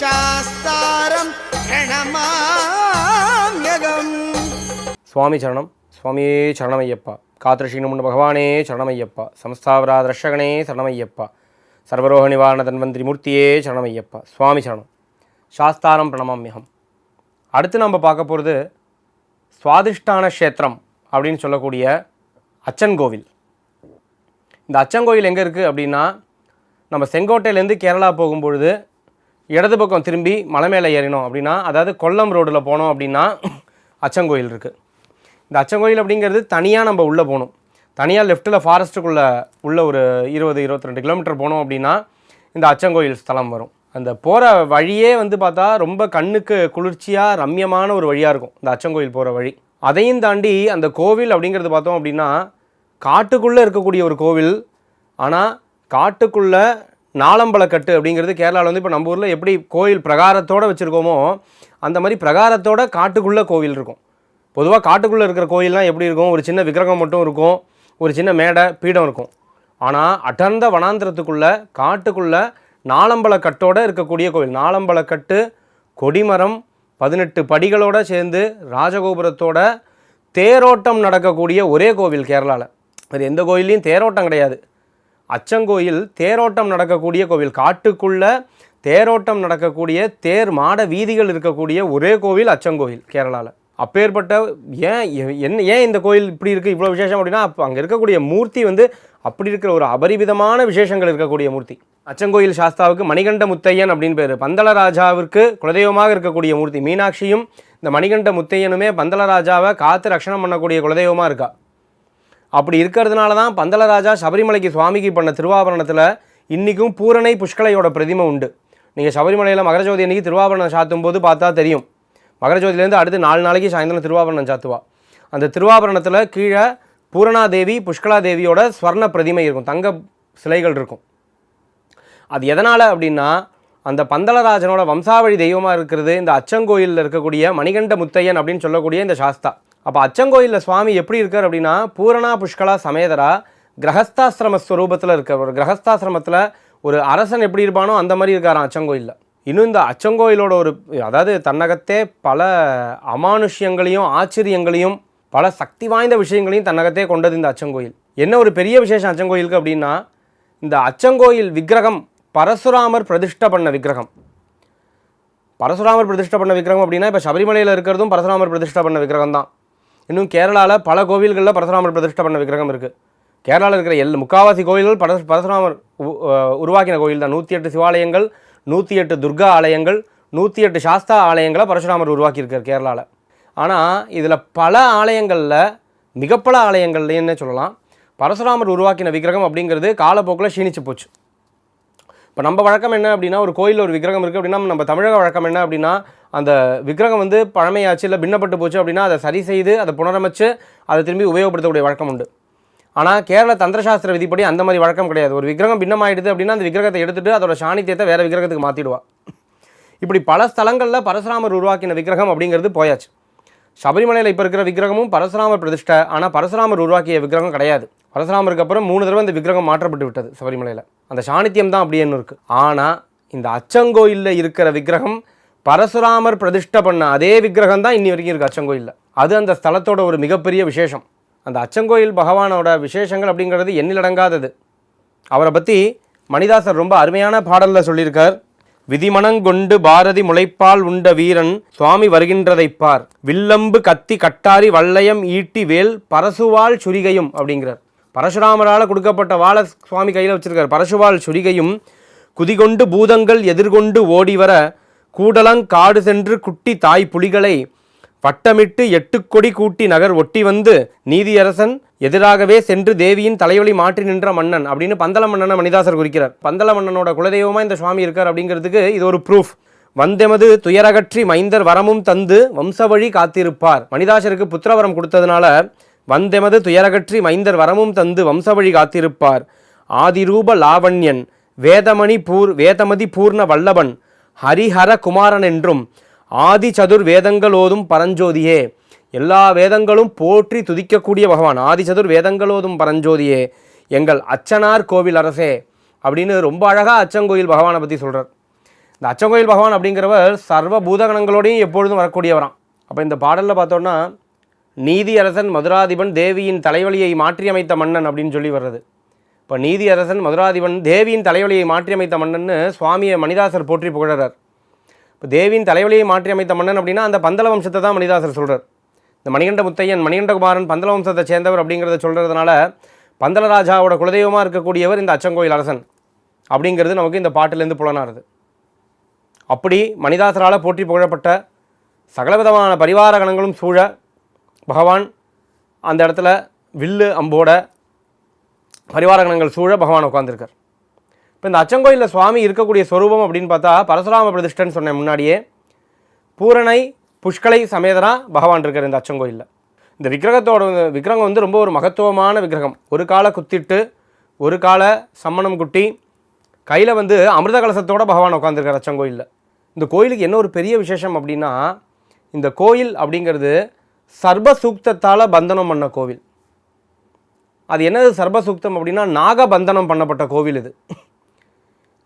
சாஸ்தாரம் சுவாமி சரணம். சுவாமியே சரணமையப்பா. காத்திருஷீனமுண்ட பகவானே சரணமையப்பா. சமஸ்தாவரா தர்ஷகனே சரணமையப்பா. சர்வரோக நிவாரண தன்வந்திரி மூர்த்தியே சரணமையப்பா. சுவாமி சரணம். சாஸ்தாரம் பிரணமாம்யகம் அடுத்து நம்ம பார்க்க போகிறது சுவாதிஷ்டான க்ஷேத்திரம் அப்படின்னு சொல்லக்கூடிய அச்சன் கோவில் இந்த அச்சங்கோயில் எங்கே இருக்குது அப்படின்னா நம்ம செங்கோட்டையிலேருந்து கேரளா போகும்பொழுது இடது பக்கம் திரும்பி மலை மேலே ஏறினோம் அப்படின்னா அதாவது கொல்லம் ரோடில் போனோம் அப்படின்னா அச்சங்கோயில் இருக்குது இந்த அச்சங்கோயில் அப்படிங்கிறது தனியாக நம்ம உள்ளே போகணும். தனியாக லெஃப்ட்டில் ஃபாரஸ்ட்டுக்குள்ளே உள்ள ஒரு இருபது இருபத்தி ரெண்டு கிலோமீட்டர் போனோம் அப்படின்னா இந்த அச்சங்கோயில் ஸ்தலம் வரும். அந்த போகிற வழியே வந்து பார்த்தா ரொம்ப கண்ணுக்கு குளிர்ச்சியாக ரம்யமான ஒரு வழியாக இருக்கும் இந்த அச்சங்கோயில் போகிற வழி. அதையும் தாண்டி அந்த கோவில் அப்படிங்கிறது பார்த்தோம் அப்படின்னா காட்டுக்குள்ளே இருக்கக்கூடிய ஒரு கோவில். ஆனால் காட்டுக்குள்ளே நாளம்பலக்கட்டு அப்படிங்கிறது கேரளாவில் வந்து இப்போ நம்ம ஊரில் எப்படி கோயில் பிரகாரத்தோடு வச்சுருக்கோமோ அந்த மாதிரி பிரகாரத்தோட காட்டுக்குள்ளே கோவில் இருக்கும். பொதுவாக காட்டுக்குள்ளே இருக்கிற கோயில்லாம் எப்படி இருக்கும்? ஒரு சின்ன விக்கிரகம் மட்டும் இருக்கும் ஒரு சின்ன மேடை பீடம் இருக்கும். ஆனால் அடர்ந்த வனாந்திரத்துக்குள்ளே காட்டுக்குள்ளே நாளம்பலக்கட்டோடு இருக்கக்கூடிய கோவில். நாளம்பலக்கட்டு கொடிமரம் பதினெட்டு படிகளோடு சேர்ந்து ராஜகோபுரத்தோட தேரோட்டம் நடக்கக்கூடிய ஒரே கோவில் கேரளாவில் அது எந்த கோயில்லையும் தேரோட்டம் கிடையாது. அச்சங்கோயில் தேரோட்டம் நடக்கக்கூடிய கோவில். காட்டுக்குள்ள தேரோட்டம் நடக்கக்கூடிய தேர் மாட வீதிகள் இருக்கக்கூடிய ஒரே கோவில் அச்சங்கோயில் கேரளாவில் அப்பேற்பட்ட ஏன் என்ன ஏன் இந்த கோயில் இப்படி இருக்குது இவ்வளோ விசேஷம் அப்படின்னா அப்போ அங்கே இருக்கக்கூடிய மூர்த்தி வந்து அப்படி இருக்கிற ஒரு அபரிவிதமான விசேஷங்கள் இருக்கக்கூடிய மூர்த்தி. அச்சங்கோயில் சாஸ்தாவுக்கு மணிகண்ட முத்தையன் அப்படின்னு பேர். பந்தளராஜாவிற்கு குலதெய்வமாக இருக்கக்கூடிய மூர்த்தி. மீனாட்சியும் இந்த மணிகண்ட முத்தையனுமே பந்தளராஜாவை காத்து ரக்ஷணம் பண்ணக்கூடிய குலதெய்வமாக இருக்கா? அப்படி இருக்கிறதுனால தான் பந்தளராஜா சபரிமலைக்கு சுவாமிக்கு பண்ண திருவாபரணத்தில் இன்றைக்கும் பூரணை புஷ்கலையோட பிரதிமை உண்டு. நீங்கள் சபரிமலையில் மகரஜோதி அன்றைக்கி திருவாபரணம் சாத்தும் போது பார்த்தா தெரியும். மகரஜோதியிலேருந்து அடுத்து நாலு நாளைக்கு சாயந்தரம் திருவாபரணம் சாத்துவா. அந்த திருவாபரணத்தில் கீழே பூரணாதேவி புஷ்கலாதேவியோட ஸ்வர்ண பிரதிமை இருக்கும். தங்க சிலைகள் இருக்கும். அது எதனால் அப்படின்னா அந்த பந்தளராஜனோட வம்சாவழி தெய்வமாக இருக்கிறது இந்த அச்சங்கோயிலில் இருக்கக்கூடிய மணிகண்ட முத்தையன் அப்படின்னு சொல்லக்கூடிய இந்த சாஸ்தா. அப்போ அச்சங்கோயிலில் சுவாமி எப்படி இருக்கார் அப்படின்னா பூரணா புஷ்கலா சமேதரா கிரகஸ்தாசிரம ஸ்வரூபத்தில் இருக்கார். ஒரு கிரகஸ்தாசிரமத்தில் ஒரு அரசன் எப்படி இருப்பானோ அந்த மாதிரி இருக்காராம் அச்சங்கோயிலில். இன்னும் இந்த அச்சங்கோயிலோட ஒரு அதாவது தன்னகத்தே பல அமானுஷ்யங்களையும் ஆச்சரியங்களையும் பல சக்தி வாய்ந்த விஷயங்களையும் தன்னகத்தே கொண்டது இந்த அச்சங்கோயில். என்ன ஒரு பெரிய விசேஷம் அச்சங்கோயிலுக்கு அப்படின்னா இந்த அச்சங்கோயில் விக்கிரகம் பரசுராமர் பிரதிஷ்ட பண்ண விக்கிரகம். பரசுராமர் பிரதிஷ்ட பண்ண விக்கிரகம் அப்படின்னா இப்போ சபரிமலையில் இருக்கிறதும் பரசுராமர் பிரதிஷ்ட பண்ண விக்கிரகம் தான் இன்னும் கேரளாவில் பல கோவில்களில் பரசுராமர் பிரதிஷ்டை பண்ண விக்கிரகம் இருக்குது கேரளாவில் இருக்கிற எல் முக்காவாசி கோவில்கள் பரசு பரசுராமர் உ- உருவாக்கின கோயில் தான். நூற்றி எட்டு சிவாலயங்கள் நூற்றி எட்டு துர்கா ஆலயங்கள் நூற்றி எட்டு சாஸ்தா ஆலயங்களை பரசுராமர் உருவாக்கியிருக்கார் கேரளாவில் ஆனால் இதில் பல ஆலயங்களில் மிகப்பல ஆலயங்கள்லேன்னு சொல்லலாம். பரசுராமர் உருவாக்கின விக்கிரகம் அப்படிங்கிறது காலப்போக்கில் க்ஷீணிச்சு போச்சு. இப்போ நம்ம வழக்கம் என்ன அப்படின்னா ஒரு கோயிலில் ஒரு விக்கிரகம் இருக்குது அப்படின்னா நம்ம தமிழக வழக்கம் என்ன அப்படின்னா அந்த விக்கிரகம் வந்து பழமையாச்சு இல்லை பின்னப்பட்டு போச்சு அப்படின்னா அதை சரி செய்து அதை புனரமைச்சு அதை திரும்பி உபயோகப்படுத்தக்கூடிய வழக்கம் உண்டு. ஆனால் கேரள தந்திரசாஸ்திர விதிப்படி அந்த மாதிரி வழக்கம் கிடையாது. ஒரு விக்கிரகம் பின்னமாயிடுது அப்படின்னா அந்த விக்கிரகத்தை எடுத்துட்டு அதோட சாணித்தியத்தை வேறு விக்கிரகத்துக்கு மாற்றிடுவா இப்படி பல ஸ்தலங்களில் பரசுராமர் உருவாக்கின விக்கிரகம் அப்படிங்கிறது போயாச்சு. சபரிமலையில் இப்போ இருக்கிற விக்கிரகமும் பரசுராமர் பிரதிஷ்டை. ஆனால் பரசுராமர் உருவாக்கிய விக்கிரகம் கிடையாது. பரசுராமருக்கு அப்புறம் மூணு தடவை இந்த விக்கிரகம் மாற்றப்பட்டு விட்டது சபரிமலையில். அந்த சாணித்தியம் தான் அப்படின்னு இருக்குது ஆனால் இந்த அச்சங்கோயிலில் இருக்கிற விக்கிரகம் பரசுராமர் பிரதிஷ்டை பண்ண அதே விக்கிரகம் தான் இன்னி வரைக்கும் இருக்குது அச்சங்கோயிலில். அது அந்த ஸ்தலத்தோட ஒரு மிகப்பெரிய விசேஷம். அந்த அச்சங்கோயில் பகவானோட விசேஷங்கள் அப்படிங்கிறது எண்ணிலடங்காதது அவரை பற்றி மணிதாசர் ரொம்ப அருமையான பாடலில் சொல்லியிருக்கார். விதிமணங்கொண்டு பாரதி முளைப்பால் உண்ட வீரன் சுவாமி வருகின்றதைப் பார். வில்லம்பு கத்தி கட்டாரி வல்லையம் ஈட்டி வேல் பரசுவாள் சுரிகையும் அப்படிங்கிறார். பரசுராமரால் கொடுக்கப்பட்ட வாழை சுவாமி கையில் வச்சிருக்கார். பரசுவாள் சுரிகையும் குதிகொண்டு பூதங்கள் எதிர்கொண்டு ஓடிவர கூடலங் காடு சென்று குட்டி தாய் புலிகளை வட்டமிட்டு எட்டுக்கொடி கூட்டி நகர் ஒட்டி வந்து நீதியரசன் எதிராகவே சென்று தேவியின் தலைவலி மாற்றி நின்ற மன்னன் அப்படின்னு பந்தல மன்னனை மணிதாசர் குறிக்கிறார். பந்தல மன்னனோட குலதெய்வமாக இந்த சுவாமி இருக்கார் அப்படிங்கிறதுக்கு இது ஒரு ப்ரூஃப் வந்தெமது துயரகற்றி மைந்தர் வரமும் தந்து வம்சவழி காத்திருப்பார். மணிதாசருக்கு புத்திரவரம் கொடுத்ததுனால வந்தெமது துயரகற்றி மைந்தர் வரமும் தந்து வம்சவழி காத்திருப்பார். ஆதிரூப லாவண்யன் வேதமணி பூர் வேதமதி பூர்ண வல்லபன் ஹரிஹர குமாரன் என்றும் ஆதி சதுர் வேதங்களோதும் பரஞ்சோதியே. எல்லா வேதங்களும் போற்றி துதிக்கக்கூடிய பகவான் ஆதிச்சதுர் வேதங்களோதும் பரஞ்சோதியே. எங்கள் அச்சனார் கோவில் அரசே அப்படின்னு ரொம்ப அழகாக அச்சங்கோயில் பகவானை பற்றி சொல்கிறார் இந்த அச்சங்கோயில் பகவான் அப்படிங்கிறவர் சர்வ பூதகணங்களோடையும் எப்பொழுதும் வரக்கூடியவராம். அப்போ இந்த பாடலில் பார்த்தோன்னா நீதி அரசன் மதுராதிபன் தேவியின் தலைவலியை மாற்றியமைத்த மன்னன் அப்படின்னு சொல்லி வர்றது. இப்போ நீதி அரசன் மதுராதிபன் தேவியின் தலைவலியை மாற்றியமைத்த மன்னன்னு சுவாமியை மணிதாசர் போற்றி புகழறார். இப்போ தேவியின் தலைவலியை மாற்றியமைத்த மன்னன் அப்படின்னா அந்த பந்தல வம்சத்தை தான் மணிதாசர் சொல்கிறார் இந்த மணிகண்ட முத்தையன் மணிகண்டகுமாரன் பந்தல வம்சத்தை சேர்ந்தவர் அப்படிங்கிறத சொல்கிறதுனால பந்தலராஜாவோட குலதெய்வமாக இருக்கக்கூடியவர் இந்த அச்சங்கோயில் அரசன் அப்படிங்கிறது நமக்கு இந்த பாட்டிலேருந்து புலனாருது அப்படி மணிதாசரால் போற்றி புகழப்பட்ட சகலவிதமான பரிவார கணங்களும் சூழ பகவான் அந்த இடத்துல வில்லு அம்போட பரிவார கணங்கள் சூழ பகவான் உட்காந்துருக்கார் இப்போ இந்த அச்சங்கோயிலில் சுவாமி இருக்கக்கூடிய ஸ்வரூபம் அப்படின்னு பார்த்தா பரசுராம பிரதிஷ்டன்னு சொன்னேன் முன்னாடியே பூரணை புஷ்கலை சமேதனா பகவான் இருக்கார் இந்த அச்சங்கோயிலில். இந்த விக்கிரகத்தோட விக்கிரகம் வந்து ரொம்ப ஒரு மகத்துவமான விக்கிரகம். ஒரு காலை குத்திட்டு ஒரு காலை சம்மணம் குட்டி கையில் வந்து அமிர்த கலசத்தோட பகவான் உட்காந்துருக்கார் அச்சங்கோயிலில். இந்த கோயிலுக்கு என்ன ஒரு பெரிய விசேஷம் அப்படின்னா இந்த கோயில் அப்படிங்கிறது சர்வ சூக்தத்தால் பந்தனம் பண்ண கோவில். அது என்னது சர்பசூக்தம் அப்படின்னா நாகபந்தனம் பண்ணப்பட்ட கோவில் இது.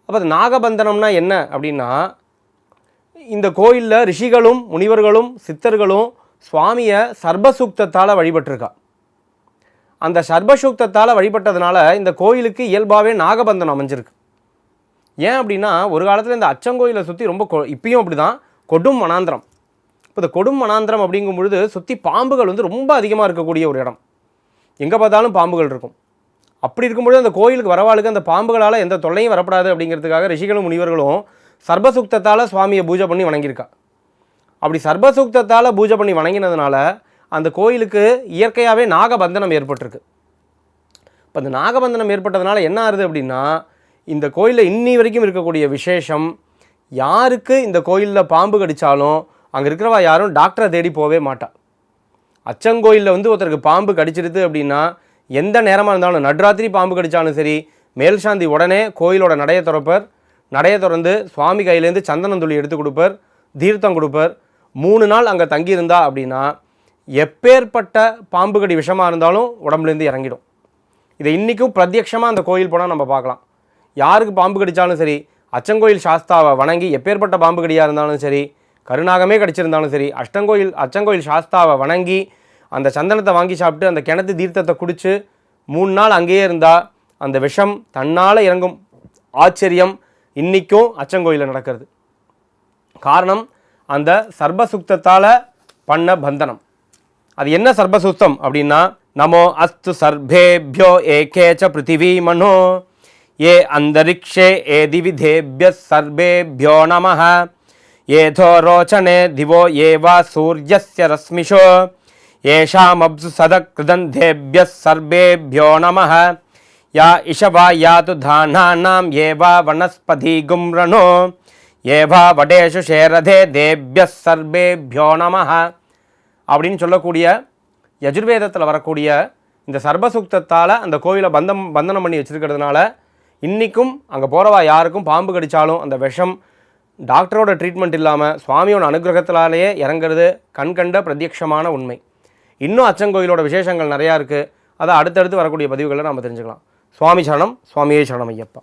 அப்போ அது நாகபந்தனம்னா என்ன அப்படின்னா இந்த கோயிலில் ரிஷிகளும் முனிவர்களும் சித்தர்களும் சுவாமியை சர்பசூக்தத்தால் வழிபட்டிருக்கா. அந்த சர்பசூக்தத்தால் வழிபட்டதுனால இந்த கோயிலுக்கு இயல்பாகவே நாகபந்தனம் அமைஞ்சிருக்கு. ஏன் அப்படின்னா ஒரு காலத்தில் இந்த அச்சங்கோயிலை சுற்றி ரொம்ப கொ இப்பயும் அப்படி தான் கொடும் மனாந்திரம் இப்போ இந்த கொடும் மனாந்திரம் அப்படிங்கும் பொழுது சுற்றி பாம்புகள் வந்து ரொம்ப அதிகமாக இருக்கக்கூடிய ஒரு இடம். எங்கே பார்த்தாலும் பாம்புகள் இருக்கும். அப்படி இருக்கும்பொழுது அந்த கோயிலுக்கு வரவாளுக்கு அந்த பாம்புகளால் எந்த தொல்லையும் வரப்படாது அப்படிங்கிறதுக்காக ரிஷிகளும் முனிவர்களும் சர்வசுக்தத்தால் சுவாமியை பூஜை பண்ணி வணங்கியிருக்கா. அப்படி சர்வசூக்தத்தால் பூஜை பண்ணி வணங்கினதுனால அந்த கோயிலுக்கு இயற்கையாகவே நாகபந்தனம் ஏற்பட்டிருக்கு. இப்போ அந்த நாகபந்தனம் ஏற்பட்டதுனால என்ன ஆகுது அப்படின்னா இந்த கோயிலில் இன்னி வரைக்கும் இருக்கக்கூடிய விசேஷம் யாருக்கு இந்த கோயிலில் பாம்பு கடித்தாலும் அங்கே இருக்கிறவா யாரும் டாக்டரை தேடி போகவே மாட்டாள் அச்சங்கோயிலில் வந்து ஒருத்தருக்கு பாம்பு கடிச்சிருது அப்படின்னா எந்த நேரமாக இருந்தாலும் நடுராத்திரி பாம்பு கடித்தாலும் சரி மேல் சாந்தி உடனே கோயிலோட நடையை திறப்பர். நடையை திறந்து சுவாமி கையிலேருந்து சந்தனந்துளி எடுத்து கொடுப்பர் தீர்த்தம் கொடுப்பர். மூணு நாள் அங்கே தங்கியிருந்தா அப்படின்னா எப்பேற்பட்ட பாம்பு கடி விஷமாக இருந்தாலும் உடம்புலேருந்து இறங்கிடும். இதை இன்றைக்கும் பிரத்யட்சமாக அந்த கோயில் போனால் நம்ம பார்க்கலாம். யாருக்கு பாம்பு கடித்தாலும் சரி அச்சங்கோயில் சாஸ்தாவை வணங்கி எப்பேற்பட்ட பாம்பு கடியாக இருந்தாலும் சரி கருநாகமே கடிச்சிருந்தாலும் சரி அஷ்டங்கோயில் அச்சங்கோயில் சாஸ்தாவை வணங்கி அந்த சந்தனத்தை வாங்கி சாப்பிட்டு அந்த கிணத்து தீர்த்தத்தை குடித்து மூணு நாள் அங்கேயே இருந்தால் அந்த விஷம் தன்னால் இறங்கும். ஆச்சரியம். இன்றைக்கும் அச்சங்கோயிலில் நடக்கிறது. காரணம் அந்த சர்பசுக்தத்தால் பண்ண பந்தனம். அது என்ன சர்பசுத்தம் அப்படின்னா நமோ அஸ்து சர்பேபியோ ஏகே ச பிருத்திவி மனோ ஏ அந்தரிக்ஷே ஏ திவிதேபிய சர்பேபியோ நம ஏதோ ரோச்சனே திவோ ஏவா சூரியஸ்ய ரஸ்மிஷோ ஏஷாமப்சு சதக்ருதந்தேபிய சர்பேபியோ நம யா இஷவா யாத்து தானானாம் ஏவா வனஸ்பதி கும்ரணோ ஏவா வடேஷு ஷேரதே தேபிய சர்வேபியோ நமஹ அப்படின்னு சொல்லக்கூடிய யஜுர்வேதத்தில் வரக்கூடிய இந்த சர்பசுக்தத்தால் அந்த கோவிலை பந்தம் பந்தனம் பண்ணி வச்சிருக்கிறதுனால இன்றைக்கும் அங்கே போகிறவா யாருக்கும் பாம்பு கடித்தாலும் அந்த விஷம் டாக்டரோட ட்ரீட்மெண்ட் இல்லாமல் சுவாமியோட அனுகிரகத்தினாலேயே இறங்குறது கண்கண்ட பிரத்யக்ஷமான உண்மை. இன்னும் அச்சங்கோயிலோட விசேஷங்கள் நிறையா இருக்குது அதை அடுத்தடுத்து வரக்கூடிய பதிவுகளை நம்ம தெரிஞ்சுக்கலாம். சுவாமி சரணம் சுவாமியே சரணம் ஐயப்பா.